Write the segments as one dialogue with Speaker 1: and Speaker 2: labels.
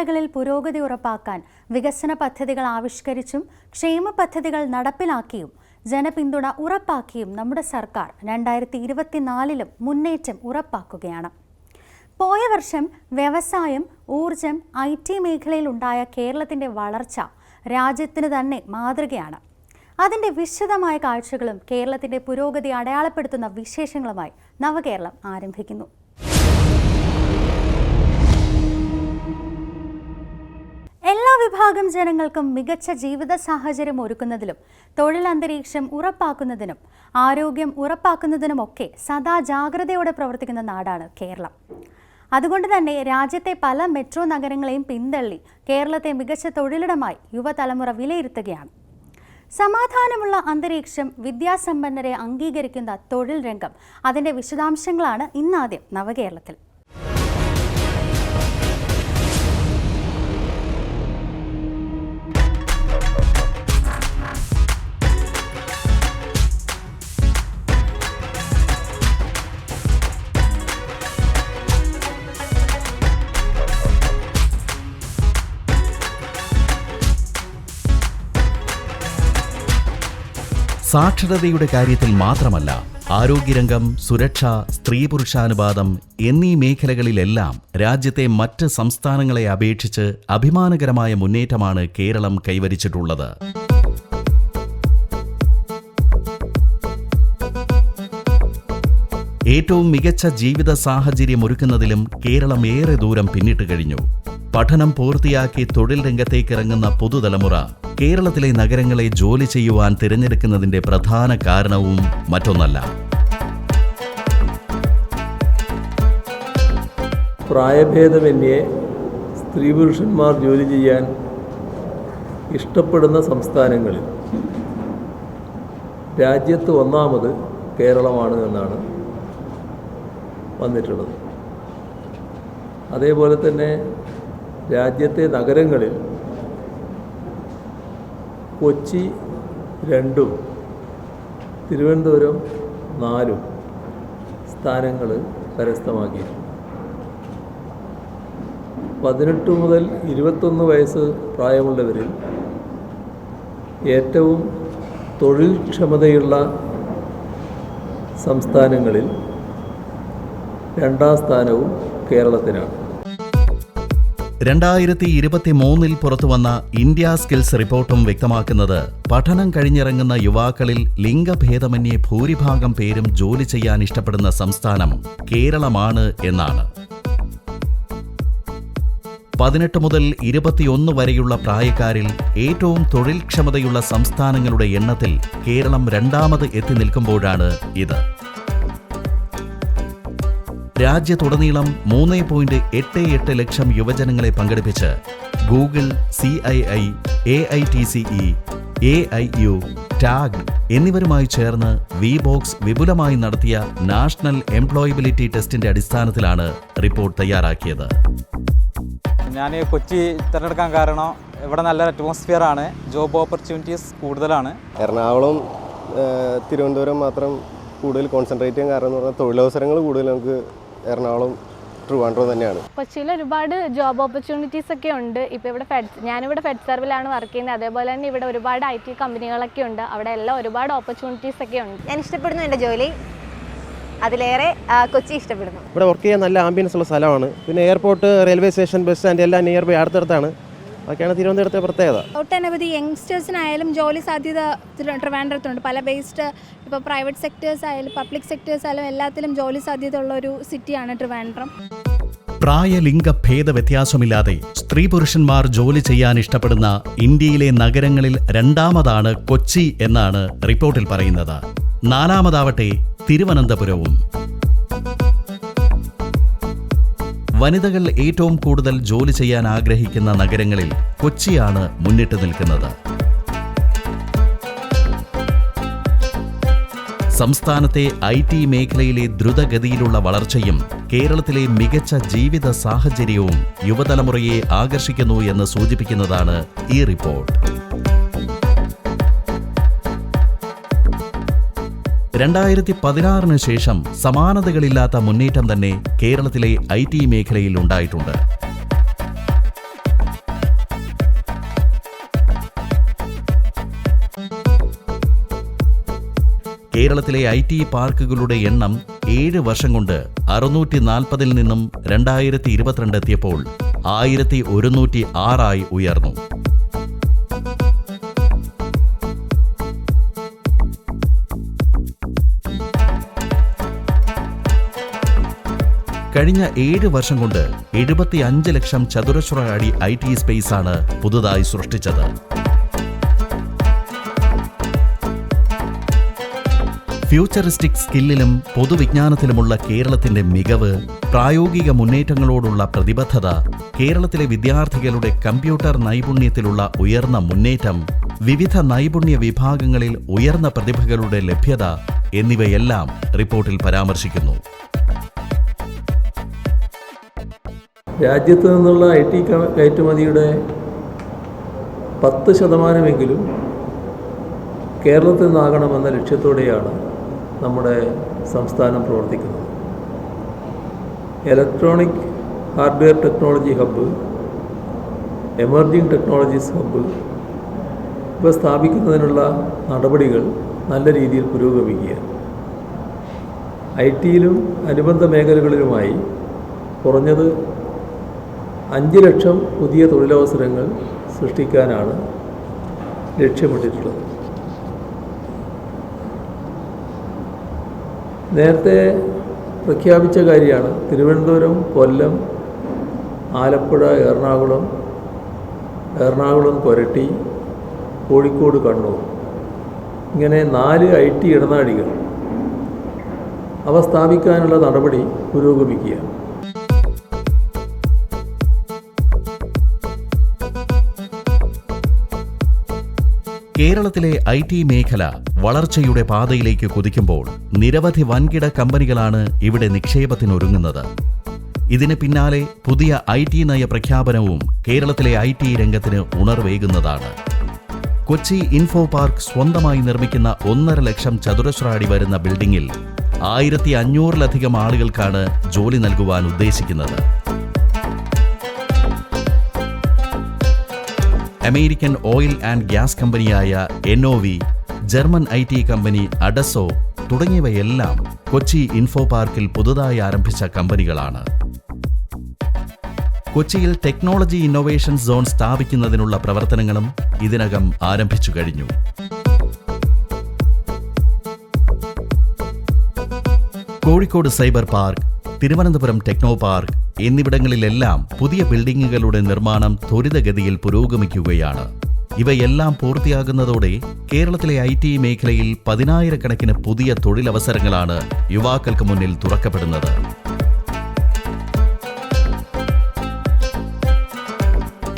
Speaker 1: മേഖലകളിൽ പുരോഗതി ഉറപ്പാക്കാൻ വികസന പദ്ധതികൾ ആവിഷ്കരിച്ചും ക്ഷേമ പദ്ധതികൾ നടപ്പിലാക്കിയും ജനപിന്തുണ ഉറപ്പാക്കിയും നമ്മുടെ സർക്കാർ രണ്ടായിരത്തി ഇരുപത്തിനാലിലും മുന്നേറ്റം ഉറപ്പാക്കുകയാണ്. പോയ വർഷം വ്യവസായം ഊർജം ഐ ടി മേഖലയിലുണ്ടായ കേരളത്തിന്റെ വളർച്ച രാജ്യത്തിന് തന്നെ മാതൃകയാണ്. അതിന്റെ വിശദമായ കാഴ്ചകളും കേരളത്തിന്റെ പുരോഗതി അടയാളപ്പെടുത്തുന്ന വിശേഷങ്ങളുമായി നവകേരളം ആരംഭിക്കുന്നു. എല്ലാ വിഭാഗം ജനങ്ങൾക്കും മികച്ച ജീവിത സാഹചര്യം ഒരുക്കുന്നതിലും തൊഴിൽ അന്തരീക്ഷം ഉറപ്പാക്കുന്നതിനും ആരോഗ്യം ഉറപ്പാക്കുന്നതിനുമൊക്കെ സദാ ജാഗ്രതയോടെ പ്രവർത്തിക്കുന്ന നാടാണ് കേരളം. അതുകൊണ്ട് തന്നെ രാജ്യത്തെ പല മെട്രോ നഗരങ്ങളെയും പിന്തള്ളി കേരളത്തെ മികച്ച തൊഴിലിടമായി യുവതലമുറ വിലയിരുത്തുകയാണ്. സമാധാനമുള്ള അന്തരീക്ഷം വിദ്യാസമ്പന്നരെ അംഗീകരിക്കുന്ന തൊഴിൽ രംഗം അതിന്റെ വിശദാംശങ്ങളാണ് ഇന്നാദ്യം നവകേരളത്തിൽ.
Speaker 2: സാക്ഷരതയുടെ കാര്യത്തിൽ മാത്രമല്ല ആരോഗ്യരംഗം സുരക്ഷ സ്ത്രീ പുരുഷാനുപാതം എന്നീ മേഖലകളിലെല്ലാം രാജ്യത്തെ മറ്റ് സംസ്ഥാനങ്ങളെ അപേക്ഷിച്ച് അഭിമാനകരമായ മുന്നേറ്റമാണ് കേരളം കൈവരിച്ചിട്ടുള്ളത്. ഏറ്റവും മികച്ച ജീവിത സാഹചര്യമൊരുക്കുന്നതിലും കേരളം ഏറെ ദൂരം പിന്നിട്ട് കഴിഞ്ഞു. പഠനം പൂർത്തിയാക്കി തൊഴിൽ രംഗത്തേക്കിറങ്ങുന്ന പുതുതലമുറ കേരളത്തിലെ നഗരങ്ങളെ ജോലി ചെയ്യുവാൻ തിരഞ്ഞെടുക്കുന്നതിന്റെ പ്രധാന കാരണവും മറ്റൊന്നല്ല.
Speaker 3: പ്രായഭേദമന്യേ സ്ത്രീ പുരുഷന്മാർ ജോലി ചെയ്യാൻ ഇഷ്ടപ്പെടുന്ന സംസ്ഥാനങ്ങളിൽ രാജ്യത്ത് ഒന്നാമത് കേരളമാണ് എന്നാണ് വന്നിട്ടുള്ളത്. അതേപോലെ തന്നെ രാജ്യത്തെ നഗരങ്ങളിൽ കൊച്ചി രണ്ടും തിരുവനന്തപുരം നാലും സ്ഥാനങ്ങൾ കരസ്ഥമാക്കി. പതിനെട്ട് മുതൽ ഇരുപത്തൊന്ന് വയസ്സ് പ്രായമുള്ളവരിൽ ഏറ്റവും തൊഴിൽ ക്ഷമതയുള്ള സംസ്ഥാനങ്ങളിൽ രണ്ടാം സ്ഥാനവും കേരളത്തിനാണ്.
Speaker 2: രണ്ടായിരത്തി ഇരുപത്തി മൂന്നിൽ പുറത്തുവന്ന ഇന്ത്യ സ്കിൽസ് റിപ്പോർട്ടും വ്യക്തമാക്കുന്നത് പഠനം കഴിഞ്ഞിറങ്ങുന്ന യുവാക്കളിൽ ലിംഗഭേദമന്യേ ഭൂരിഭാഗം പേരും ജോലി ചെയ്യാൻ ഇഷ്ടപ്പെടുന്ന സംസ്ഥാനം കേരളമാണ് എന്നാണ്. പതിനെട്ട് മുതൽ ഇരുപത്തിയൊന്ന് വരെയുള്ള പ്രായക്കാരിൽ ഏറ്റവും തൊഴിൽ ക്ഷമതയുള്ള സംസ്ഥാനങ്ങളുടെ എണ്ണത്തിൽ കേരളം രണ്ടാമത് എത്തി നിൽക്കുമ്പോഴാണ് ഇത്. രാജ്യത്തുടനീളം മൂന്ന് പോയിന്റ് എട്ട് എട്ട് ലക്ഷം യുവജനങ്ങളെ പങ്കെടുപ്പിച്ച് Google C I I A I T C E A I U TAG എന്നിവരുമായി ചേർന്ന് വി ബോക്സ് വിപുലമായി നടത്തിയ നാഷണൽ എംപ്ലോയബിലിറ്റി ടെസ്റ്റിന്റെ അടിസ്ഥാനത്തിലാണ് റിപ്പോർട്ട് തയ്യാറാക്കിയത്.
Speaker 4: ഞാൻ കൊച്ചി തിരഞ്ഞെടുക്കാൻ കാരണം ഇവിടെ നല്ല അറ്റ്മോസ്ഫിയർ ആണ് ജോബ് ഓപ്പർച്യൂണിറ്റീസ് കൂടുതലാണ്.
Speaker 5: എറണാകുളം തിരുവനന്തപുരം മാത്രം കൂടുതൽ കോൺസെൻട്രേറ്റ് ചെയ്യാൻ കാരണം എന്ന് പറഞ്ഞാൽ തൊഴിലവസരങ്ങൾ കൂടുതൽ നമുക്ക് എറണാകുളം ട്രിവാൻഡ്രം തന്നെയാണ്.
Speaker 6: കൊച്ചിയിൽ ഒരുപാട് ജോബ് ഓപ്പർച്യൂണിറ്റീസ് ഒക്കെ ഉണ്ട്. ഇപ്പോൾ ഇവിടെ ഫെഡ് ഞാനിവിടെ ഫെഡ് സർവിലാണ് വർക്ക് ചെയ്യുന്നത്. അതേപോലെ തന്നെ ഇവിടെ ഒരുപാട് ഐ ടി കമ്പനികളൊക്കെ ഉണ്ട്. അവിടെ എല്ലാം ഒരുപാട് ഓപ്പർച്യൂണിറ്റീസ് ഒക്കെ ഉണ്ട്.
Speaker 7: ഞാൻ ഇഷ്ടപ്പെടുന്നു എന്റെ ജോലി. അതിലേറെ കൊച്ചി ഇഷ്ടപ്പെടുന്നു.
Speaker 8: ഇവിടെ വർക്ക് ചെയ്യാൻ നല്ല ആംബിയൻസ് ഉള്ള സ്ഥലമാണ്. പിന്നെ airport railway station bus stand എല്ലാം നിയർ ബൈ അടുത്തടുത്താണ്. അതൊക്കെയാണ് തിരുവനന്തപുരത്തെ പ്രത്യേകത.
Speaker 9: ഒട്ടനവധി യങ്സ്റ്റേഴ്സിനായാലും ജോലി സാധ്യത ട്രിവാൻഡ്രത്തുണ്ട്. പല ബേസ്ഡ് ഇപ്പോൾ പ്രൈവറ്റ് സെക്ടേഴ്സ് ആയാലും പബ്ലിക് സെക്ടേഴ്സ് ആയാലും എല്ലാത്തിലും ജോലി സാധ്യത ഉള്ള ഒരു സിറ്റിയാണ് ട്രിവാൻഡ്രം.
Speaker 2: പ്രായലിംഗ ഭേദ വ്യത്യാസമില്ലാതെ സ്ത്രീ പുരുഷന്മാർ ജോലി ചെയ്യാൻ ഇഷ്ടപ്പെടുന്ന ഇന്ത്യയിലെ നഗരങ്ങളിൽ രണ്ടാമതാണ് കൊച്ചി എന്നാണ് റിപ്പോർട്ടിൽ പറയുന്നത്. നാലാമതാവട്ടെ തിരുവനന്തപുരവും. വനിതകൾ ഏറ്റവും കൂടുതൽ ജോലി ചെയ്യാൻ ആഗ്രഹിക്കുന്ന നഗരങ്ങളിൽ കൊച്ചിയാണ് മുന്നിട്ട് നിൽക്കുന്നത്. സംസ്ഥാനത്തെ ഐ ടി മേഖലയിലെ ദ്രുതഗതിയിലുള്ള വളർച്ചയും കേരളത്തിലെ മികച്ച ജീവിത സാഹചര്യവും യുവതലമുറയെ ആകർഷിക്കുന്നു എന്ന് സൂചിപ്പിക്കുന്നതാണ് ഈ റിപ്പോർട്ട്. രണ്ടായിരത്തി പതിനാറിന് ശേഷം സമാനതകളില്ലാത്ത മുന്നേറ്റം തന്നെ കേരളത്തിലെ ഐ ടി മേഖലയിൽ ഉണ്ടായിട്ടുണ്ട്. കേരളത്തിലെ ഐ ടി പാർക്കുകളുടെ എണ്ണം ഏഴ് വർഷം കൊണ്ട് അറുന്നൂറ്റി നാൽപ്പതിൽ നിന്നും രണ്ടായിരത്തി ഇരുപത്തിരണ്ട് എത്തിയപ്പോൾ ആയിരത്തി ഒരുന്നൂറ്റി ആറായി ഉയർന്നു. കഴിഞ്ഞ ഏഴ് വർഷം കൊണ്ട് എഴുപത്തി അഞ്ച് ലക്ഷം ചതുരശ്ര അടി ഐ ടി ആണ് പുതുതായി സൃഷ്ടിച്ചത്. ഫ്യൂച്ചറിസ്റ്റിക് സ്കില്ലിലും പൊതുവിജ്ഞാനത്തിലുമുള്ള കേരളത്തിന്റെ മികവ് പ്രായോഗിക മുന്നേറ്റങ്ങളോടുള്ള പ്രതിബദ്ധത കേരളത്തിലെ വിദ്യാർത്ഥികളുടെ കമ്പ്യൂട്ടർ നൈപുണ്യത്തിലുള്ള ഉയർന്ന മുന്നേറ്റം വിവിധ നൈപുണ്യ വിഭാഗങ്ങളിൽ ഉയർന്ന പ്രതിഭകളുടെ ലഭ്യത എന്നിവയെല്ലാം റിപ്പോർട്ടിൽ പരാമർശിക്കുന്നു.
Speaker 3: രാജ്യത്ത് നിന്നുള്ള ഐ ടി കയറ്റുമതിയുടെ പത്ത് ശതമാനമെങ്കിലും കേരളത്തിൽ നിന്നാകണമെന്ന ലക്ഷ്യത്തോടെയാണ് നമ്മുടെ സംസ്ഥാനം പ്രവർത്തിക്കുന്നത്. Electronic hardware technology hub emerging technologies hub ഇവ സ്ഥാപിക്കുന്നതിനുള്ള നടപടികൾ നല്ല രീതിയിൽ പുരോഗമിക്കുകയാണ്. ഐ ടിയിലും അനുബന്ധ മേഖലകളിലുമായി കുറഞ്ഞത് അഞ്ച് ലക്ഷം പുതിയ തൊഴിലവസരങ്ങൾ സൃഷ്ടിക്കാനാണ് ലക്ഷ്യമിട്ടിട്ടുള്ളത്. നേരത്തെ പ്രഖ്യാപിച്ച കാര്യമാണ് തിരുവനന്തപുരം കൊല്ലം ആലപ്പുഴ എറണാകുളം എറണാകുളം കൊരട്ടി കോഴിക്കോട് കണ്ണൂർ. ഇങ്ങനെ നാല് ഐ ടി ഇടനാഴികൾ അവ സ്ഥാപിക്കാനുള്ള നടപടി പുരോഗമിക്കുകയാണ്.
Speaker 2: കേരളത്തിലെ ഐ ടി മേഖല വളർച്ചയുടെ പാതയിലേക്ക് കുതിക്കുമ്പോൾ നിരവധി വൻകിട കമ്പനികളാണ് ഇവിടെ നിക്ഷേപത്തിനൊരുങ്ങുന്നത്. ഇതിന് പിന്നാലെ പുതിയ ഐ ടി നയ പ്രഖ്യാപനവും കേരളത്തിലെ ഐ ടി രംഗത്തിന് ഉണർവേകുന്നതാണ്. കൊച്ചി ഇൻഫോ പാർക്ക് സ്വന്തമായി നിർമ്മിക്കുന്ന ഒന്നര ലക്ഷം ചതുരശ്ര അടി വരുന്ന ബിൽഡിംഗിൽ ആയിരത്തി അഞ്ഞൂറിലധികം ആളുകൾക്കാണ് ജോലി നൽകുവാൻ ഉദ്ദേശിക്കുന്നത്. അമേരിക്കൻ ഓയിൽ ആൻഡ് ഗ്യാസ് കമ്പനിയായ NOV German I T company Adesso തുടങ്ങിയവയെല്ലാം കൊച്ചി ഇൻഫോ പാർക്കിൽ പുതുതായി ആരംഭിച്ച കമ്പനികളാണ്. കൊച്ചിയിൽ ടെക്നോളജി ഇന്നൊവേഷൻ സോൺ സ്ഥാപിക്കുന്നതിനുള്ള പ്രവർത്തനങ്ങളും ഇതിനകം ആരംഭിച്ചു കഴിഞ്ഞു. Kozhikode cyber park Thiruvananthapuram techno park എന്നിവിടങ്ങളിലെല്ലാം പുതിയ ബിൽഡിംഗുകളുടെ നിർമ്മാണം ത്വരിതഗതിയിൽ പുരോഗമിക്കുകയാണ്. ഇവയെല്ലാം പൂർത്തിയാകുന്നതോടെ കേരളത്തിലെ ഐ ടി മേഖലയിൽ പതിനായിരക്കണക്കിന് പുതിയ തൊഴിലവസരങ്ങളാണ് യുവാക്കൾക്ക് മുന്നിൽ തുറക്കപ്പെടുന്നത്.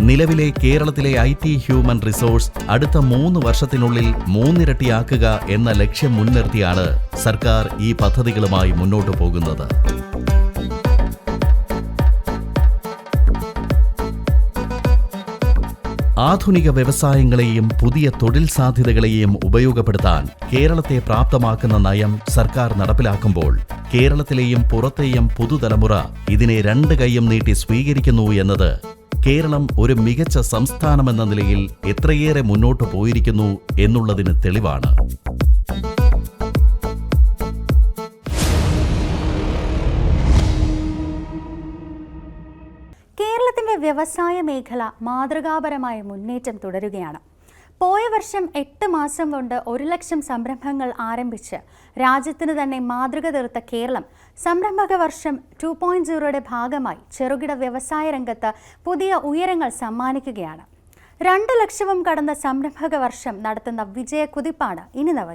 Speaker 2: നിലവിലെ കേരളത്തിലെ ഐ ടി ഹ്യൂമൻ റിസോഴ്സ് അടുത്ത മൂന്ന് വർഷത്തിനുള്ളിൽ മൂന്നിരട്ടിയാക്കുക എന്ന ലക്ഷ്യം മുൻനിർത്തിയാണ് സർക്കാർ ഈ പദ്ധതികളുമായി മുന്നോട്ടു പോകുന്നത്. ആധുനിക വ്യവസായങ്ങളെയും പുതിയ തൊഴിൽ സാധ്യതകളെയും ഉപയോഗപ്പെടുത്താൻ കേരളത്തെ പ്രാപ്തമാക്കുന്ന നയം സർക്കാർ നടപ്പിലാക്കുമ്പോൾ കേരളത്തിലെയും പുറത്തെയും പുതുതലമുറ ഇതിനെ രണ്ട് കൈയും നീട്ടി സ്വീകരിക്കുന്നു എന്നത് കേരളം ഒരു മികച്ച സംസ്ഥാനമെന്ന നിലയിൽ എത്രയേറെ മുന്നോട്ട് പോയിരിക്കുന്നു എന്നുള്ളതിന് തെളിവാണ്.
Speaker 1: വ്യവസായ മേഖല മാതൃകാപരമായ മുന്നേറ്റം തുടരുകയാണ്. പോയ വർഷം എട്ട് മാസം കൊണ്ട് ഒരു ലക്ഷം സംരംഭങ്ങൾ ആരംഭിച്ച് രാജ്യത്തിന് തന്നെ മാതൃക തീർത്ത കേരളം സംരംഭക വർഷം ടു പോയിന്റ് സീറോയുടെ ഭാഗമായി ചെറുകിട വ്യവസായ രംഗത്ത് പുതിയ ഉയരങ്ങൾ സമ്മാനിക്കുകയാണ്. രണ്ട് ലക്ഷവും കടന്ന സംരംഭക വർഷം നടത്തുന്ന വിജയ വിജയക്കുതിപ്പാണ് ഇനി നവ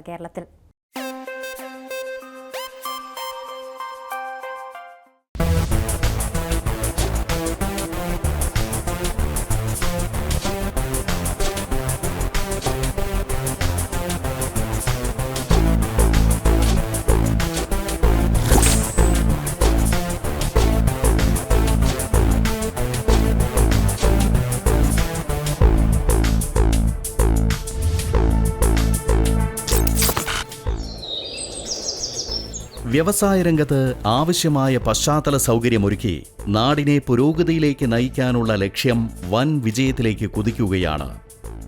Speaker 2: വ്യവസായ രംഗത്ത് ആവശ്യമായ പശ്ചാത്തല സൗകര്യമൊരുക്കി നാടിനെ പുരോഗതിയിലേക്ക് നയിക്കാനുള്ള ലക്ഷ്യം വൻ വിജയത്തിലേക്ക് കുതിക്കുകയാണ്.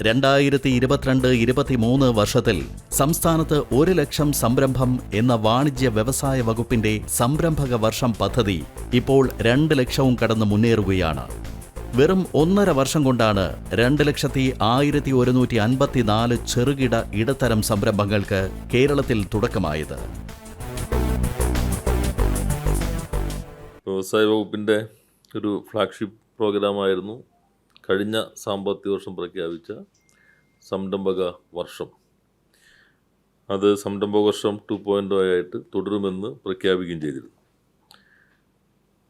Speaker 2: രണ്ടായിരത്തി ഇരുപത്തിരണ്ട് ഇരുപത്തിമൂന്ന് വർഷത്തിൽ സംസ്ഥാനത്ത് ഒരു ലക്ഷം സംരംഭം എന്ന വാണിജ്യ വ്യവസായ വകുപ്പിന്റെ സംരംഭക വർഷം പദ്ധതി ഇപ്പോൾ രണ്ട് ലക്ഷവും കടന്ന് മുന്നേറുകയാണ്. വെറും ഒന്നര വർഷം കൊണ്ടാണ് രണ്ട് ലക്ഷത്തി ആയിരത്തി ഒരുന്നൂറ്റി അൻപത്തിനാല് ചെറുകിട ഇടത്തരം സംരംഭങ്ങൾക്ക് കേരളത്തിൽ തുടക്കമായത്.
Speaker 10: വ്യവസായ വകുപ്പിന്റെ ഒരു ഫ്ലാഗ്ഷിപ്പ് പ്രോഗ്രാമായിരുന്നു കഴിഞ്ഞ സാമ്പത്തിക വർഷം പ്രഖ്യാപിച്ച സംരംഭക വർഷം. അത് സംരംഭക വർഷം ടു പോയിന്റ് ആയിട്ട് തുടരുമെന്ന് പ്രഖ്യാപിക്കുകയും ചെയ്തിരുന്നു.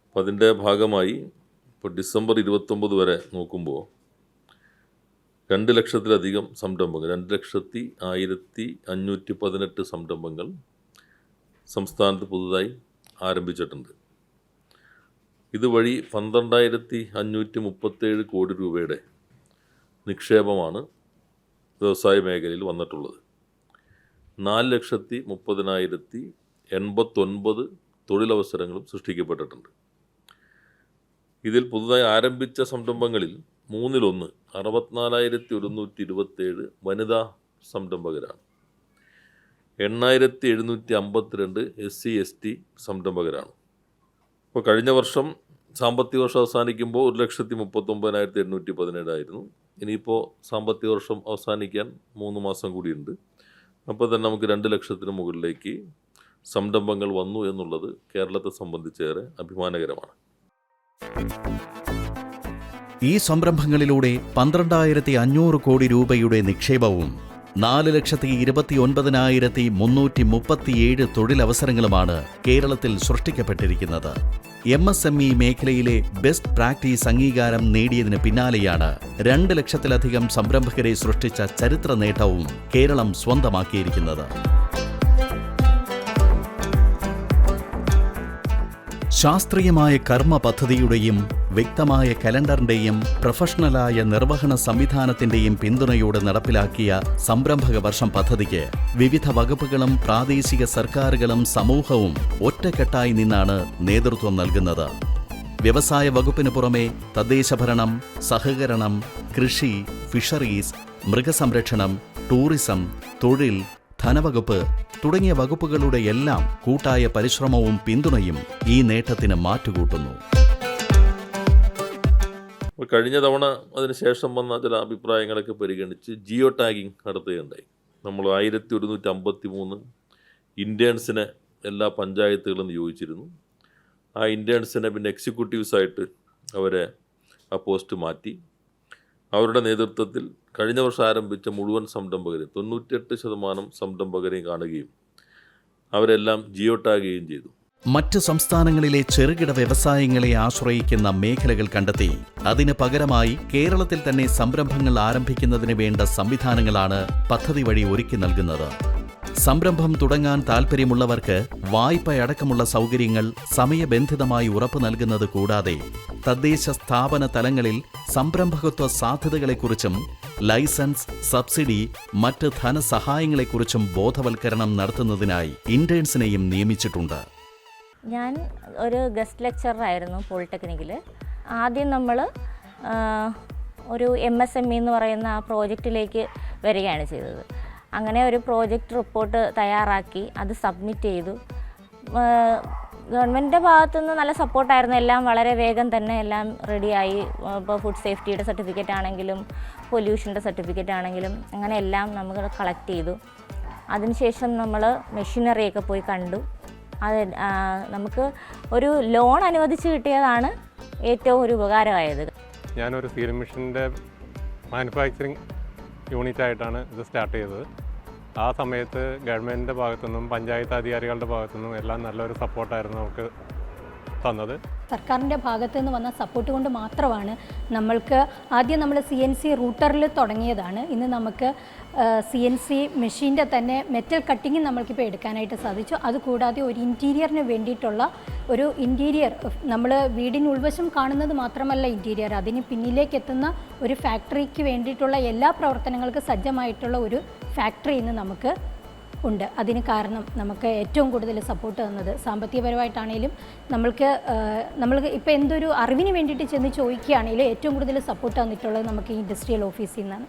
Speaker 10: അപ്പം അതിന്റെ ഭാഗമായി ഇപ്പോൾ ഡിസംബർ ഇരുപത്തൊമ്പത് വരെ നോക്കുമ്പോൾ രണ്ട് ലക്ഷത്തിലധികം സംരംഭങ്ങൾ രണ്ട് ലക്ഷത്തി ആയിരത്തി അഞ്ഞൂറ്റി പതിനെട്ട് സംരംഭങ്ങൾ സംസ്ഥാനത്ത് പുതുതായി ആരംഭിച്ചിട്ടുണ്ട്. ഇതുവഴി പന്ത്രണ്ടായിരത്തി അഞ്ഞൂറ്റി മുപ്പത്തേഴ് കോടി രൂപയുടെ നിക്ഷേപമാണ് വ്യവസായ മേഖലയിൽ വന്നിട്ടുള്ളത്. നാല് ലക്ഷത്തി മുപ്പതിനായിരത്തി എൺപത്തൊൻപത് തൊഴിലവസരങ്ങളും സൃഷ്ടിക്കപ്പെട്ടിട്ടുണ്ട്. ഇതിൽ പുതുതായി ആരംഭിച്ച സംരംഭങ്ങളിൽ മൂന്നിലൊന്ന് അറുപത്തിനാലായിരത്തി ഒരുന്നൂറ്റി ഇരുപത്തേഴ് വനിതാ സംരംഭകരാണ്. എണ്ണായിരത്തി എഴുന്നൂറ്റി അമ്പത്തിരണ്ട് എസ് സി എസ് ടി സംരംഭകരാണ്. ഇപ്പോൾ കഴിഞ്ഞ വർഷം സാമ്പത്തിക വർഷം അവസാനിക്കുമ്പോൾ ഒരു ലക്ഷത്തി മുപ്പത്തൊമ്പതിനായിരത്തി എണ്ണൂറ്റി പതിനേഴായിരുന്നു ഇനിയിപ്പോൾ സാമ്പത്തിക വർഷം അവസാനിക്കാൻ മൂന്ന് മാസം കൂടിയുണ്ട്. അപ്പോൾ തന്നെ നമുക്ക് രണ്ട് ലക്ഷത്തിന് മുകളിലേക്ക് സംരംഭങ്ങൾ വന്നു എന്നുള്ളത് കേരളത്തെ സംബന്ധിച്ചേറെ അഭിമാനകരമാണ്.
Speaker 2: ഈ സംരംഭങ്ങളിലൂടെ പന്ത്രണ്ടായിരത്തി അഞ്ഞൂറ് കോടി രൂപയുടെ നിക്ഷേപവും നാല് ലക്ഷത്തി ഇരുപത്തി ഒൻപതിനായിരത്തി മുന്നൂറ്റി മുപ്പത്തിയേഴ് തൊഴിലവസരങ്ങളുമാണ് കേരളത്തിൽ സൃഷ്ടിക്കപ്പെട്ടിരിക്കുന്നത്. എം എസ് എം ഇ മേഖലയിലെ ബെസ്റ്റ് പ്രാക്ടീസ് അംഗീകാരം നേടിയതിന് പിന്നാലെയാണ് രണ്ട് ലക്ഷത്തിലധികം സംരംഭകരെ സൃഷ്ടിച്ച ചരിത്ര നേട്ടവും കേരളം സ്വന്തമാക്കിയിരിക്കുന്നത്. ശാസ്ത്രീയമായ കർമ്മ പദ്ധതിയുടെയും വ്യക്തമായ കലണ്ടറിന്റെയും പ്രൊഫഷണലായ നിർവഹണ സംവിധാനത്തിന്റെയും പിന്തുണയോടെ നടപ്പിലാക്കിയ സംരംഭക വർഷം പദ്ധതിക്ക് വിവിധ വകുപ്പുകളും പ്രാദേശിക സർക്കാരുകളും സമൂഹവും ഒറ്റക്കെട്ടായി നിന്നാണ് നേതൃത്വം നൽകുന്നത്. വ്യവസായ വകുപ്പിന് പുറമെ തദ്ദേശഭരണം സഹകരണം കൃഷി ഫിഷറീസ് മൃഗസംരക്ഷണം ടൂറിസം തൊഴിൽ ധനവകുപ്പ് തുടങ്ങിയ വകുപ്പുകളുടെ എല്ലാം കൂട്ടായ പരിശ്രമവും പിന്തുണയും ഈ നേട്ടത്തിന് മാറ്റുകൂട്ടുന്നു.
Speaker 10: കഴിഞ്ഞ തവണ അതിനുശേഷം വന്ന ചില അഭിപ്രായങ്ങളൊക്കെ പരിഗണിച്ച് ജിയോ ടാഗിങ് നടത്തുകയുണ്ടായി. നമ്മൾ ആയിരത്തി ഒരുന്നൂറ്റി അമ്പത്തി മൂന്ന് ഇന്റേൺസിനെ എല്ലാ പഞ്ചായത്തുകളും നിയോഗിച്ചിരുന്നു. ആ ഇന്റേൺസിനെ പിന്നെ എക്സിക്യൂട്ടീവ്സായിട്ട് അവരെ ആ പോസ്റ്റ് മാറ്റി. അവരുടെ നേതൃത്വത്തിൽ കഴിഞ്ഞ വർഷം ആരംഭിച്ച മുഴുവൻ സംരംഭകരും തൊണ്ണൂറ്റിയെട്ട് ശതമാനം സംരംഭകരെയും കാണുകയും അവരെല്ലാം ജിയോ ടാഗ് ചെയ്യുകയും ചെയ്തു.
Speaker 2: മറ്റ് സംസ്ഥാനങ്ങളിലെ ചെറുകിട വ്യവസായങ്ങളെ ആശ്രയിക്കുന്ന മേഖലകൾ കണ്ടെത്തി. അതിന് പകരമായി കേരളത്തിൽ തന്നെ സംരംഭങ്ങൾ ആരംഭിക്കുന്നതിന് വേണ്ട സംവിധാനങ്ങളാണ് പദ്ധതി വഴി ഒരുക്കി നൽകുന്നത്. സംരംഭം തുടങ്ങാൻ താൽപ്പര്യമുള്ളവർക്ക് വായ്പയടക്കമുള്ള സൗകര്യങ്ങൾ സമയബന്ധിതമായി ഉറപ്പു നൽകുന്നത് കൂടാതെ തദ്ദേശ സ്ഥാപന തലങ്ങളിൽ സംരംഭകത്വ സാധ്യതകളെക്കുറിച്ചും ലൈസൻസ് സബ്സിഡി മറ്റ് ധനസഹായങ്ങളെക്കുറിച്ചും ബോധവൽക്കരണം നടത്തുന്നതിനായി ഇന്റേൺസിനെയും നിയമിച്ചിട്ടുണ്ട്.
Speaker 11: ഞാൻ ഒരു ഗസ്റ്റ് ലെക്ചറായിരുന്നു പോളിടെക്നിക്കിൽ ആദ്യം നമ്മൾ ഒരു എം എസ് എം ഇ എന്ന് പറയുന്ന ആ പ്രോജക്റ്റിലേക്ക് വരികയാണ് ചെയ്തത്. അങ്ങനെ ഒരു പ്രോജക്റ്റ് റിപ്പോർട്ട് തയ്യാറാക്കി അത് സബ്മിറ്റ് ചെയ്തു. ഗവൺമെന്റിന്റെ ഭാഗത്തുനിന്ന് നല്ല സപ്പോർട്ടായിരുന്നു എല്ലാം വളരെ വേഗം തന്നെ എല്ലാം റെഡിയായി ഇപ്പോൾ ഫുഡ് സേഫ്റ്റിയുടെ സർട്ടിഫിക്കറ്റ് ആണെങ്കിലും പൊല്യൂഷന്റെ സർട്ടിഫിക്കറ്റ് ആണെങ്കിലും അങ്ങനെ എല്ലാം നമ്മൾ കളക്ട് ചെയ്തു. അതിനുശേഷം നമ്മൾ മെഷീനറിയൊക്കെ പോയി കണ്ടു. അത് നമുക്ക് ഒരു ലോൺ അനുവദിച്ച് കിട്ടിയതാണ് ഏറ്റവും ഒരു ഉപകാരമായത്.
Speaker 12: ഞാനൊരു സീരം മെഷീന്റെ മാനുഫാക്ചറിങ് യൂണിറ്റ് ആയിട്ടാണ് ഇത് സ്റ്റാർട്ട് ചെയ്തത്. ആ സമയത്ത് ഗവൺമെന്റിന്റെ ഭാഗത്തുനിന്നും പഞ്ചായത്ത് അധികാരികളുടെ ഭാഗത്തുനിന്നും എല്ലാം നല്ലൊരു സപ്പോർട്ടായിരുന്നു നമുക്ക് തന്നത്.
Speaker 9: സർക്കാരിന്റെ ഭാഗത്തു നിന്ന് വന്ന സപ്പോർട്ട് കൊണ്ട് മാത്രമാണ് നമ്മൾക്ക് ആദ്യം നമ്മൾ സി എൻ സി റൂട്ടറിൽ തുടങ്ങിയതാണ്. ഇന്ന് നമുക്ക് സി എൻ സി മെഷീന്റെ തന്നെ മെറ്റൽ കട്ടിങ് നമ്മൾക്കിപ്പോൾ എടുക്കാനായിട്ട് സാധിച്ചു. അതുകൂടാതെ ഒരു ഇന്റീരിയറിന് വേണ്ടിയിട്ടുള്ള ഒരു ഇന്റീരിയർ നമ്മൾ വീടിന് ഉൾവശം കാണുന്നത് മാത്രമല്ല ഇന്റീരിയർ അതിന് പിന്നിലേക്ക് എത്തുന്ന ഒരു ഫാക്ടറിക്ക് വേണ്ടിയിട്ടുള്ള എല്ലാ പ്രവർത്തനങ്ങൾക്ക് സജ്ജമായിട്ടുള്ള ഒരു ഫാക്ടറി ഇന്ന് നമുക്ക് ഉണ്ട്. അതിന് കാരണം നമുക്ക് ഏറ്റവും കൂടുതൽ സപ്പോർട്ട് തന്നത് സാമ്പത്തികപരമായിട്ടാണെങ്കിലും നമ്മൾക്ക് നമ്മൾ ഇപ്പോൾ എന്തൊരു അറിവിന് വേണ്ടിയിട്ട് ചെന്ന് ചോദിക്കുകയാണെങ്കിലും ഏറ്റവും കൂടുതൽ സപ്പോർട്ട് തന്നിട്ടുള്ളത് നമുക്ക് ഇൻഡസ്ട്രിയൽ ഓഫീസിൽ നിന്നാണ്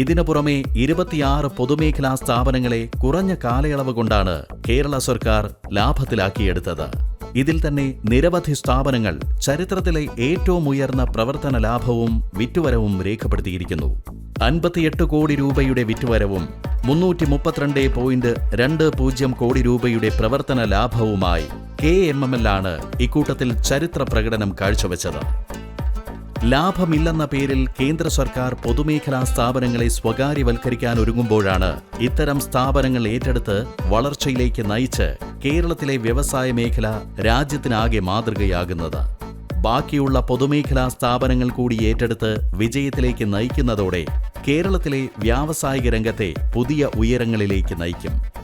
Speaker 2: ഇതിനു പുറമെ ഇരുപത്തിയാറ് പൊതുമേഖലാ സ്ഥാപനങ്ങളെ കുറഞ്ഞ കാലയളവ് കൊണ്ടാണ് കേരള സർക്കാർ ലാഭത്തിലാക്കിയെടുത്തത്. ഇതിൽ തന്നെ നിരവധി സ്ഥാപനങ്ങൾ ചരിത്രത്തിലെ ഏറ്റവും ഉയർന്ന പ്രവർത്തന ലാഭവും വിറ്റുവരവും രേഖപ്പെടുത്തിയിരിക്കുന്നു. അൻപത്തിയെട്ട് കോടി രൂപയുടെ വിറ്റുവരവും മുന്നൂറ്റി മുപ്പത്തിരണ്ട് പോയിന്റ് രണ്ട് പൂജ്യം കോടി രൂപയുടെ പ്രവർത്തന ലാഭവുമായി കെ എം എം എൽ ആണ് ഇക്കൂട്ടത്തിൽ ചരിത്ര പ്രകടനം കാഴ്ചവെച്ചത്. ലാഭമില്ലെന്ന പേരിൽ കേന്ദ്ര സർക്കാർ പൊതുമേഖലാ സ്ഥാപനങ്ങളെ സ്വകാര്യവൽക്കരിക്കാൻ ഒരുങ്ങുമ്പോഴാണ് ഇത്തരം സ്ഥാപനങ്ങൾ ഏറ്റെടുത്ത് വളർച്ചയിലേക്ക് നയിച്ച് കേരളത്തിലെ വ്യവസായ മേഖല രാജ്യത്തിനാകെ മാതൃകയാകുന്നത്. ബാക്കിയുള്ള പൊതുമേഖലാ സ്ഥാപനങ്ങൾ കൂടി ഏറ്റെടുത്ത് വിജയത്തിലേക്ക് നയിക്കുന്നതോടെ കേരളത്തിലെ വ്യാവസായിക രംഗത്തെ പുതിയ ഉയരങ്ങളിലേക്ക് നയിക്കും.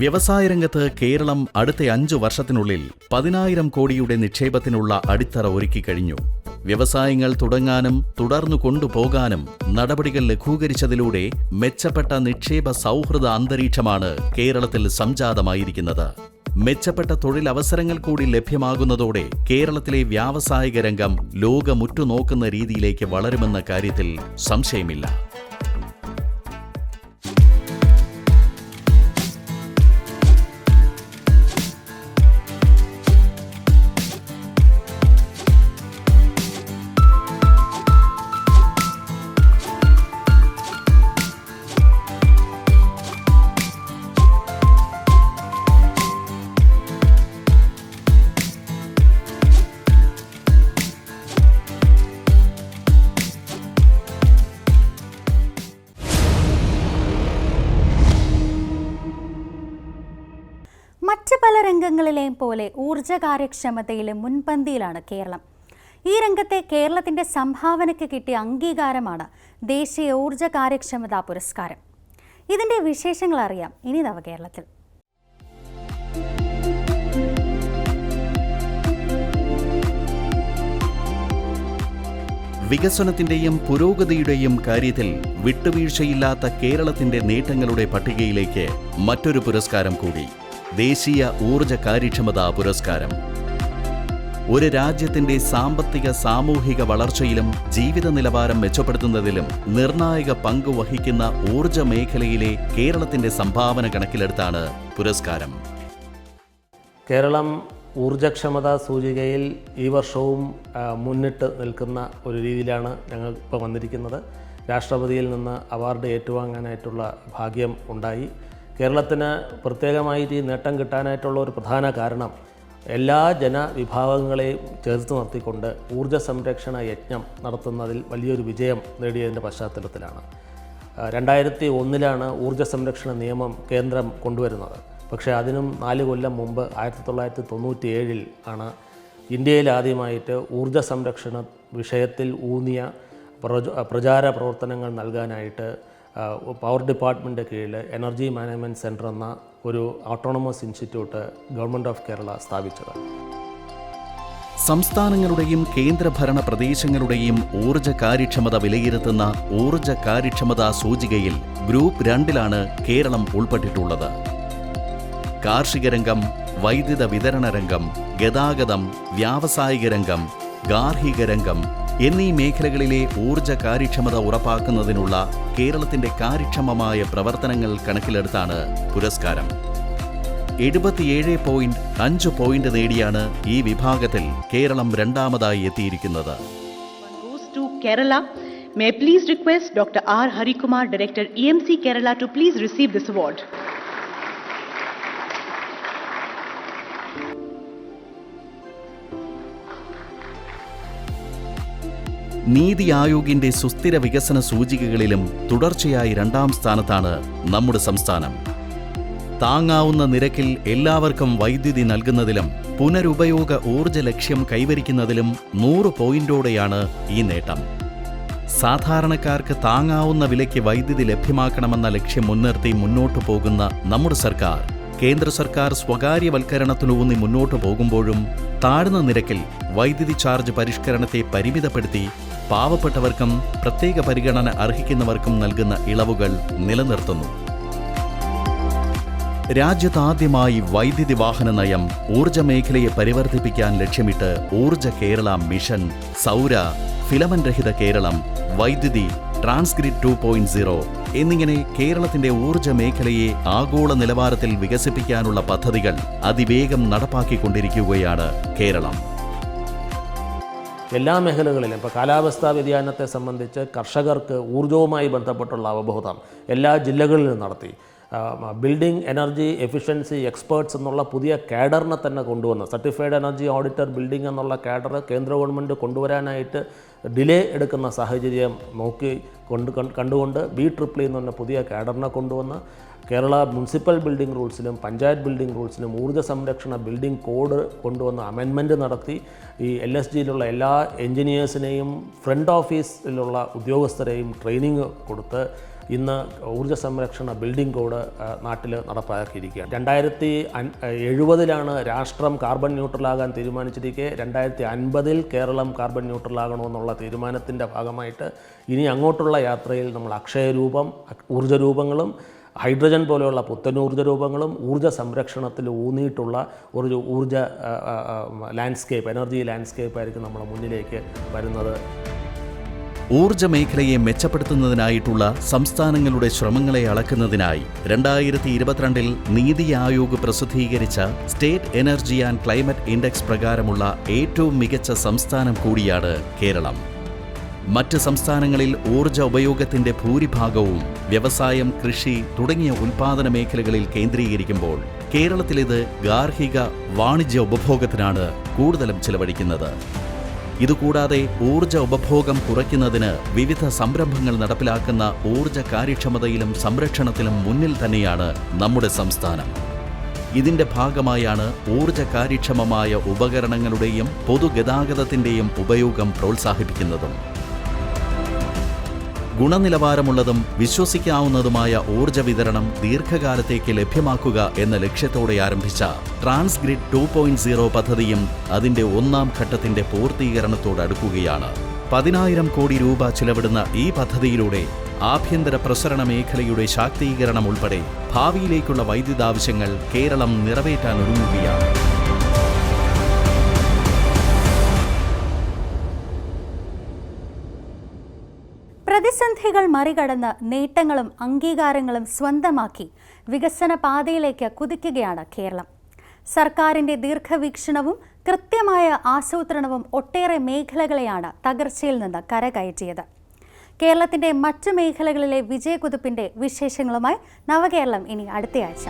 Speaker 2: വ്യവസായ രംഗത്ത് കേരളം അടുത്ത അഞ്ചു വർഷത്തിനുള്ളിൽ പതിനായിരം കോടിയുടെ നിക്ഷേപത്തിനുള്ള അടിത്തറ ഒരുക്കിക്കഴിഞ്ഞു വ്യവസായങ്ങൾ തുടങ്ങാനും തുടർന്നു കൊണ്ടുപോകാനും നടപടികൾ ലഘൂകരിച്ചതിലൂടെ മെച്ചപ്പെട്ട നിക്ഷേപ സൗഹൃദ അന്തരീക്ഷമാണ് കേരളത്തിൽ സംജാതമായിരിക്കുന്നത്. മെച്ചപ്പെട്ട തൊഴിലവസരങ്ങൾ കൂടി ലഭ്യമാകുന്നതോടെ കേരളത്തിലെ വ്യാവസായിക രംഗം ലോകമുറ്റുനോക്കുന്ന രീതിയിലേക്ക് വളരുമെന്ന കാര്യത്തിൽ സംശയമില്ല.
Speaker 1: മറ്റ് പല രംഗങ്ങളിലെയും പോലെ ഊർജ കാര്യക്ഷമതയിലെ മുൻപന്തിയിലാണ് കേരളം. ഈ രംഗത്തെ കേരളത്തിന്റെ സംഭാവനയ്ക്ക് കിട്ടിയ അംഗീകാരമാണ് ദേശീയ ഊർജ കാര്യക്ഷമതാ പുരസ്കാരം. ഇതിന്റെ വിശേഷങ്ങൾ അറിയാം. ഇനി നവ കേരളത്തിൽ
Speaker 2: വികസനത്തിന്റെയും പുരോഗതിയുടെയും കാര്യത്തിൽ വിട്ടുവീഴ്ചയില്ലാത്ത കേരളത്തിന്റെ നേട്ടങ്ങളുടെ പട്ടികയിലേക്ക് മറ്റൊരു പുരസ്കാരം കൂടി. ദേശീയ ഊർജ കാര്യക്ഷമതാ പുരസ്കാരം. ഒരു രാജ്യത്തിന്റെ സാമ്പത്തിക സാമൂഹിക വളർച്ചയിലും ജീവിത നിലവാരം മെച്ചപ്പെടുത്തുന്നതിലും നിർണായക പങ്ക് വഹിക്കുന്ന ഊർജ മേഖലയിലെ കേരളത്തിന്റെ സംഭാവന കണക്കിലെടുത്താണ് പുരസ്കാരം.
Speaker 13: കേരളം ഊർജക്ഷമതാ സൂചികയിൽ ഈ വർഷവും മുന്നിട്ട് നിൽക്കുന്ന ഒരു രീതിയിലാണ് ഞങ്ങൾ ഇപ്പോൾ വന്നിരിക്കുന്നത്. രാഷ്ട്രപതിയിൽ നിന്ന് അവാർഡ് ഏറ്റുവാങ്ങാനായിട്ടുള്ള ഭാഗ്യം ഉണ്ടായി. കേരളത്തിന് പ്രത്യേകമായിട്ട് ഈ നേട്ടം കിട്ടാനായിട്ടുള്ള ഒരു പ്രധാന കാരണം എല്ലാ ജനവിഭാഗങ്ങളെയും ചേർത്ത് നിർത്തിക്കൊണ്ട് ഊർജ സംരക്ഷണ യജ്ഞം നടത്തുന്നതിൽ വലിയൊരു വിജയം നേടിയതിന്റെ പശ്ചാത്തലത്തിലാണ്. രണ്ടായിരത്തി ഒന്നിലാണ് ഊർജ സംരക്ഷണ നിയമം കേന്ദ്രം കൊണ്ടുവരുന്നത്. പക്ഷേ അതിനും നാല് കൊല്ലം മുമ്പ് ആയിരത്തി തൊള്ളായിരത്തി തൊണ്ണൂറ്റി ഏഴിൽ ആണ് ഇന്ത്യയിൽ ആദ്യമായിട്ട് ഊർജ സംരക്ഷണ വിഷയത്തിൽ ഊന്നിയ പ്രച പ്രചാര പ്രവർത്തനങ്ങൾ നൽകാനായിട്ട് പവർ ഡിപ്പാർട്ട്മെന്റ് കീഴിൽ എനർജി മാനേജ്മെന്റ് സെന്റർ എന്ന ഒരു autonomous institute government of Kerala സ്ഥാപിച്ചത്
Speaker 2: സംസ്ഥാനങ്ങളുടെയും കേന്ദ്രഭരണ പ്രദേശങ്ങളുടെയും ഊർജ കാര്യക്ഷമത വിലയിരുത്തുന്ന ഊർജ കാര്യക്ഷമതാ സൂചികയിൽ ഗ്രൂപ്പ് രണ്ടിലാണ് കേരളം ഉൾപ്പെട്ടിട്ടുള്ളത്. കാർഷിക രംഗം വൈദ്യുത വിതരണ രംഗം ഗതാഗതം വ്യാവസായിക രംഗം ഗാർഹിക രംഗം എന്നീ മേഖലകളിലെ ഊർജ കാര്യക്ഷമത ഉറപ്പാക്കുന്നതിനുള്ള കേരളത്തിന്റെ കാര്യക്ഷമമായ പ്രവർത്തനങ്ങൾ കണക്കിലെടുത്താണ് പുരസ്കാരം എഴുപത്തിയേഴ് പോയിന്റ് അഞ്ച് പോയിന്റ് നേടിയാണ് ഈ വിഭാഗത്തിൽ കേരളം രണ്ടാമതായി എത്തിയിരിക്കുന്നത്.
Speaker 14: May I please request Dr. R. Harikumar, Director EMC Kerala, to please receive this award.
Speaker 2: നീതി ആയോഗിന്റെ സുസ്ഥിര വികസന സൂചികകളിലും തുടർച്ചയായി രണ്ടാം സ്ഥാനത്താണ് നമ്മുടെ സംസ്ഥാനം. താങ്ങാവുന്ന നിരക്കിൽ എല്ലാവർക്കും വൈദ്യുതി നൽകുന്നതിലും പുനരുപയോഗ ഊർജ ലക്ഷ്യം കൈവരിക്കുന്നതിലും നൂറ് പോയിന്റോടെയാണ് ഈ നേട്ടം. സാധാരണക്കാർക്ക് താങ്ങാവുന്ന വിലയ്ക്ക് വൈദ്യുതി ലഭ്യമാക്കണമെന്ന ലക്ഷ്യം മുൻനിർത്തി മുന്നോട്ടു പോകുന്ന നമ്മുടെ സർക്കാർ കേന്ദ്ര സർക്കാർ സ്വകാര്യവൽക്കരണത്തിലൂന്നി മുന്നോട്ടു പോകുമ്പോഴും താഴ്ന്ന നിരക്കിൽ വൈദ്യുതി ചാർജ് പരിഷ്കരണത്തെ പരിമിതപ്പെടുത്തി പാവപ്പെട്ടവർക്കും പ്രത്യേക പരിഗണന അർഹിക്കുന്നവർക്കും നൽകുന്ന ഇളവുകൾ നിലനിർത്തുന്നു. രാജ്യത്താദ്യമായി വൈദ്യുതി വാഹന നയം ഊർജ മേഖലയെ പരിവർത്തിപ്പിക്കാൻ ലക്ഷ്യമിട്ട് ഊർജ കേരള മിഷൻ സൗര ഫിലമൻ രഹിത കേരളം വൈദ്യുതി ട്രാൻസ്ഗ്രിഡ് ടു പോയിന്റ് സീറോ എന്നിങ്ങനെ കേരളത്തിന്റെ ഊർജ മേഖലയെ ആഗോള നിലവാരത്തിൽ വികസിപ്പിക്കാനുള്ള പദ്ധതികൾ അതിവേഗം നടപ്പാക്കിക്കൊണ്ടിരിക്കുകയാണ് കേരളം.
Speaker 13: എല്ലാ മേഖലകളിലും ഇപ്പോൾ കാലാവസ്ഥാ വ്യതിയാനത്തെ സംബന്ധിച്ച് കർഷകർക്ക് ഊർജവുമായി ബന്ധപ്പെട്ടുള്ള അവബോധം എല്ലാ ജില്ലകളിലും നടത്തി. ബിൽഡിംഗ് എനർജി എഫിഷ്യൻസി എക്സ്പേർട്സ് എന്നുള്ള പുതിയ കാഡറിനെ തന്നെ കൊണ്ടുവന്ന്. സർട്ടിഫൈഡ് എനർജി ഓഡിറ്റർ ബിൽഡിംഗ് എന്നുള്ള കാഡർ കേന്ദ്ര ഗവൺമെന്റ് കൊണ്ടുവരാനായിട്ട് ഡിലേ എടുക്കുന്ന സാഹചര്യം നോക്കി കൊണ്ട് കണ്ടുകൊണ്ട് ബി ട്രിപ്പിൾ എന്ന് പറഞ്ഞ പുതിയ കാഡറിനെ കൊണ്ടുവന്ന് കേരള മുനിസിപ്പൽ ബിൽഡിംഗ് റൂൾസിലും പഞ്ചായത്ത് ബിൽഡിംഗ് റൂൾസിലും ഊർജ സംരക്ഷണ ബിൽഡിംഗ് കോഡ് കൊണ്ടുവന്ന അമെൻമെന്റ് നടത്തി. ഈ എൽ എസ് ജിയിലുള്ള എല്ലാ എൻജിനീയേഴ്സിനെയും ഫ്രണ്ട് ഓഫീസിലുള്ള ഉദ്യോഗസ്ഥരെയും ട്രെയിനിങ് കൊടുത്ത് ഇന്ന് ഊർജ സംരക്ഷണ ബിൽഡിംഗ് കോഡ് നാട്ടിൽ നടപ്പാക്കിയിരിക്കുകയാണ്. രണ്ടായിരത്തി എഴുപതിലാണ് രാഷ്ട്രം കാർബൺ ന്യൂട്രലാകാൻ തീരുമാനിച്ചിരിക്കെ. രണ്ടായിരത്തി അൻപതിൽ കേരളം കാർബൺ ന്യൂട്രലാകണമെന്നുള്ള തീരുമാനത്തിന്റെ ഭാഗമായിട്ട് ഇനി അങ്ങോട്ടുള്ള യാത്രയിൽ നമ്മൾ അക്ഷയരൂപം ഊർജ രൂപങ്ങളും ഹൈഡ്രജൻ പോലെയുള്ള പുത്തൻ ഊർജ രൂപങ്ങളും ഊർജ സംരക്ഷണത്തിൽ ഊന്നിയിട്ടുള്ള ഒരു ഊർജ ലാൻഡ്സ്കേപ്പ് എനർജി ലാൻഡ്സ്കേപ്പ് ആയിരിക്കും നമ്മുടെ മുന്നിലേക്ക് വരുന്നത്.
Speaker 2: ഊർജ മേഖലയെ മെച്ചപ്പെടുത്തുന്നതിനായിട്ടുള്ള സംസ്ഥാനങ്ങളുടെ ശ്രമങ്ങളെ അളക്കുന്നതിനായി രണ്ടായിരത്തി ഇരുപത്തിരണ്ടിൽ നീതി ആയോഗ് പ്രസിദ്ധീകരിച്ച state energy and climate index പ്രകാരമുള്ള ഏറ്റവും മികച്ച സംസ്ഥാനം കൂടിയാണ് കേരളം. മറ്റ് സംസ്ഥാനങ്ങളിൽ ഊർജ ഉപയോഗത്തിന്റെ ഭൂരിഭാഗവും വ്യവസായം കൃഷി തുടങ്ങിയ ഉൽപാദന മേഖലകളിൽ കേന്ദ്രീകരിക്കുമ്പോൾ കേരളത്തിലിത് ഗാർഹിക വാണിജ്യ ഉപഭോഗത്തിനാണ് കൂടുതലും ചിലവഴിക്കുന്നത്. ഇതുകൂടാതെ ഊർജ ഉപഭോഗം കുറയ്ക്കുന്നതിന് വിവിധ സംരംഭങ്ങൾ നടപ്പിലാക്കുന്ന ഊർജ കാര്യക്ഷമതയിലും സംരക്ഷണത്തിലും മുന്നിൽ തന്നെയാണ് നമ്മുടെ സംസ്ഥാനം. ഇതിന്റെ ഭാഗമായാണ് ഊർജ കാര്യക്ഷമമായ ഉപകരണങ്ങളുടെയും പൊതുഗതാഗതത്തിന്റെയും ഉപയോഗം പ്രോത്സാഹിപ്പിക്കുന്നതും. ഗുണനിലവാരമുള്ളതും വിശ്വസിക്കാവുന്നതുമായ ഊർജ വിതരണം ദീർഘകാലത്തേക്ക് ലഭ്യമാക്കുക എന്ന ലക്ഷ്യത്തോടെ ആരംഭിച്ച ട്രാൻസ്ഗ്രിഡ് ടു പോയിന്റ് സീറോ പദ്ധതിയും അതിന്റെ ഒന്നാം ഘട്ടത്തിന്റെ പൂർത്തീകരണത്തോടടുക്കുകയാണ് പതിനായിരം കോടി രൂപ ചിലവിടുന്ന ഈ പദ്ധതിയിലൂടെ ആഭ്യന്തര പ്രസരണ മേഖലയുടെ ശാക്തീകരണം ഉൾപ്പെടെ ഭാവിയിലേക്കുള്ള വൈദ്യുതാവശ്യങ്ങൾ കേരളം നിറവേറ്റാൻ
Speaker 1: പ്രതിസന്ധികൾ മറികടന്ന് നേട്ടങ്ങളും അംഗീകാരങ്ങളും സ്വന്തമാക്കി വികസന പാതയിലേക്ക് കുതിക്കുകയാണ് കേരളം. സർക്കാരിന്റെ ദീർഘവീക്ഷണവും കൃത്യമായ ആസൂത്രണവും ഒട്ടേറെ മേഖലകളെയാണ് തകർച്ചയിൽ നിന്ന് കരകയറ്റിയത്. കേരളത്തിന്റെ മറ്റു മേഖലകളിലെ വിജയകുതിപ്പിന്റെ വിശേഷങ്ങളുമായി നവകേരളം ഇനി അടുത്തയാഴ്ച.